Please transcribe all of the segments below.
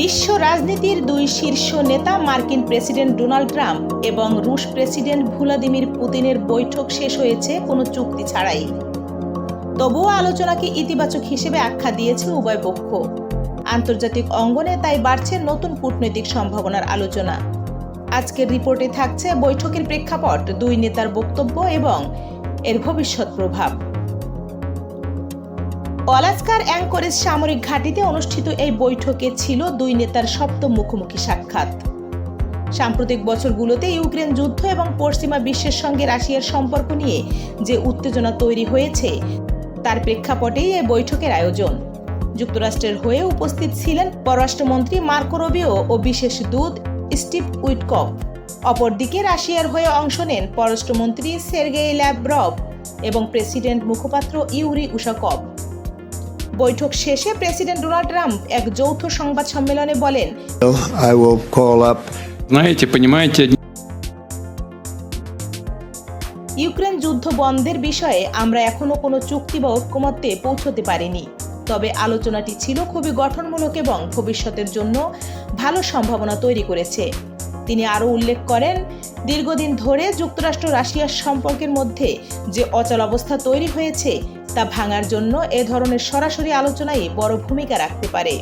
বিশ্ব রাজনীতির দুই শীর্ষ নেতা মার্কিন প্রেসিডেন্ট ডোনাল্ড ট্রাম্প এবং রুশ প্রেসিডেন্ট ভ্লাদিমির পুতিনের বৈঠক শেষ হয়েছে কোনো চুক্তি ছাড়াই। তবুও আলোচনাকে ইতিবাচক হিসেবে আখ্যা দিয়েছে উভয় পক্ষ। আন্তর্জাতিক অঙ্গনে তাই বাড়ছে নতুন কূটনৈতিক সম্ভাবনার আলোচনা। আজকের রিপোর্টে থাকছে বৈঠকের প্রেক্ষাপট, দুই নেতার বক্তব্য এবং এর ভবিষ্যৎ প্রভাব। অলাস্কার অ্যাঙ্করেজ সামরিক ঘাঁটিতে অনুষ্ঠিত এই বৈঠকে ছিল দুই নেতার সপ্তম মুখোমুখি সাক্ষাৎ। সাম্প্রতিক বছরগুলোতে ইউক্রেন যুদ্ধ এবং পশ্চিমা বিশ্বের সঙ্গে রাশিয়ার সম্পর্ক নিয়ে যে উত্তেজনা তৈরি হয়েছে, তার প্রেক্ষাপটেই এই বৈঠকের আয়োজন। যুক্তরাষ্ট্রের হয়ে উপস্থিত ছিলেন পররাষ্ট্রমন্ত্রী মার্কো রবিও ও বিশেষ দূত স্টিভ উইটকপ অপরদিকে রাশিয়ার হয়ে অংশ নেন পররাষ্ট্রমন্ত্রী সের্গেই ল্যাব্রভ এবং প্রেসিডেন্ট মুখপাত্র ইউরি উশাকভ। বৈঠক শেষে প্রেসিডেন্ট ডোনাল্ড ট্রাম্প এক যৌথ সংবাদ সম্মেলনে বলেন I will call up Знаете, понимаете, Ukraine যুদ্ধ বন্ধের বিষয়ে আমরা এখনো কোনো চুক্তি বা ঐক্যমত্যে পৌঁছতে পারিনি তবে আলোচনাটি ছিল খুবই গঠনমূলক এবং ভবিষ্যতের জন্য ভালো সম্ভাবনা তৈরি করেছে তিনি আরও উল্লেখ করেন দীর্ঘদিন ধরে যুক্তরাষ্ট্র রাশিয়ার সম্পর্কের মধ্যে যে অচল অবস্থা তৈরি হয়েছে তা ভাঙার জন্য এ ধরনের সরাসরি আলোচনায় বড় ভূমিকা রাখতে পারে।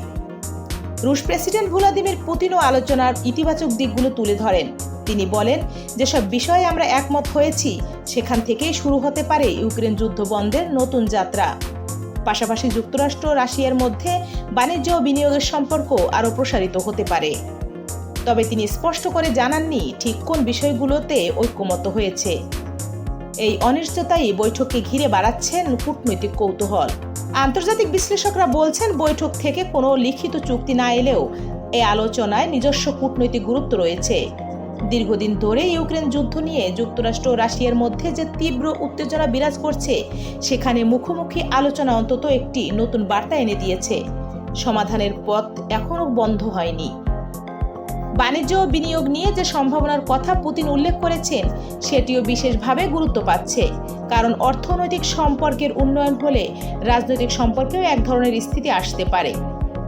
রুশ প্রেসিডেন্ট ভ্লাদিমির পুতিনও আলোচনার ইতিবাচক দিকগুলো তুলে ধরেন। তিনি বলেন, যেসব বিষয়ে আমরা একমত হয়েছি, সেখান থেকেই শুরু হতে পারে ইউক্রেন যুদ্ধ বন্ধের নতুন যাত্রা। পাশাপাশি যুক্তরাষ্ট্র রাশিয়ার মধ্যে বাণিজ্য ও বিনিয়োগের সম্পর্ক আরও প্রসারিত হতে পারে। তবে তিনি স্পষ্ট করে জানাননি ঠিক কোন বিষয়গুলোতে ঐক্যমত হয়েছে। এই অনিশ্চয়তাই বৈঠককে ঘিরে বাড়াচ্ছেন কূটনৈতিক কৌতূহল। আন্তর্জাতিক বিশ্লেষকরা বলছেন, বৈঠক থেকে কোনো লিখিত চুক্তি না এলেও এই আলোচনায় নিজস্ব কূটনৈতিক গুরুত্ব রয়েছে। দীর্ঘদিন ধরে ইউক্রেন যুদ্ধ নিয়ে যুক্তরাষ্ট্র ও রাশিয়ার মধ্যে যে তীব্র উত্তেজনা বিরাজ করছে, সেখানে মুখোমুখি আলোচনা অন্তত একটি নতুন বার্তা এনে দিয়েছে। সমাধানের পথ এখনও বন্ধ হয়নি। বাণিজ্য ও বিনিয়োগ নিয়ে যে সম্ভাবনার কথা পুতিন উল্লেখ করেছেন, সেটিও বিশেষভাবে গুরুত্ব পাচ্ছে। কারণ অর্থনৈতিক সম্পর্কের উন্নয়ন হলে রাজনৈতিক সম্পর্কেও এক ধরনের স্থিতি আসতে পারে।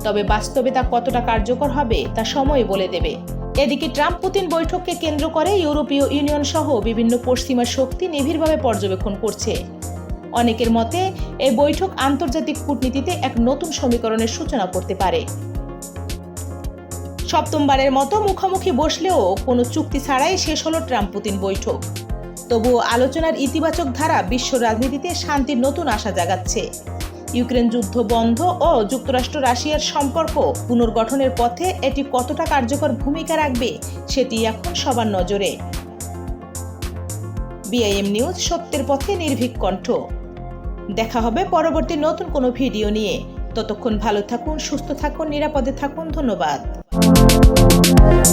তবে বাস্তবে তা কতটা কার্যকর হবে, তা সময় বলে দেবে। এদিকে ট্রাম্প পুতিন বৈঠককে কেন্দ্র করে ইউরোপীয় ইউনিয়ন সহ বিভিন্ন পশ্চিমা শক্তি নিবিড়ভাবে পর্যবেক্ষণ করছে। অনেকের মতে এই বৈঠক আন্তর্জাতিক কূটনীতিতে এক নতুন সমীকরণের সূচনা করতে পারে। সপ্তমবারের মতো মুখোমুখি বসলেও কোনো চুক্তি ছাড়াই শেষ হলো ট্রাম্প পুতিন বৈঠক। তবুও আলোচনার ইতিবাচক ধারা বিশ্ব রাজনীতিতে শান্তির নতুন আশা জাগাচ্ছে। ইউক্রেন যুদ্ধ বন্ধ ও যুক্তরাষ্ট্র রাশিয়ার সম্পর্ক পুনর্গঠনের পথে এটি কতটা কার্যকর ভূমিকা রাখবে সেটি এখন সবার নজরে। বিআইএম নিউজ সত্যের পথে নির্ভীক কণ্ঠ। দেখা হবে পরবর্তী নতুন কোনো ভিডিও নিয়ে। ততক্ষণ ভালো থাকুন, সুস্থ থাকুন, নিরাপদে থাকুন। ধন্যবাদ। Thank